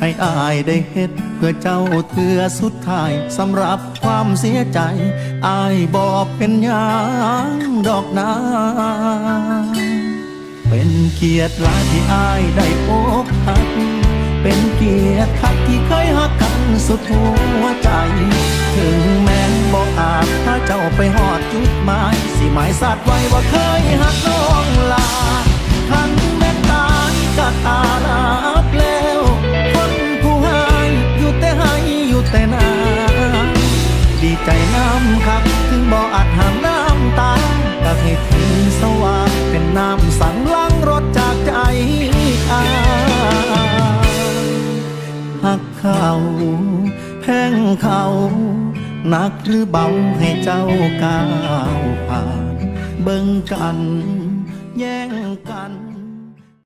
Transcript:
ให้อายได้เฮ็ด เพื่อเจ้าเถือสุดท้ายสำหรับความเสียใจ อายบอกเป็นหยังดอกนาเป็นเกียรติลาที่อายได้อกหัก เป็นเกียรติคักที่เคยหักกันสุดหัวใจ ถึงแม้นบอกอาจถ้าเจ้าไปหอดจุดหมาย สิหมายสัตว์ไว้ว่าเคยหักน้อง แต่นาดีใจน้ำครับถึงบ่อาจหามน้ำตาก็ให้ถึงสว่างเป็นน้ำสั่งล้างรถจากใจอาหักเขาแพงเขาหนักหรือเบาให้เจ้าก้าวผ่าน เบิ่งกัน แย่งกัน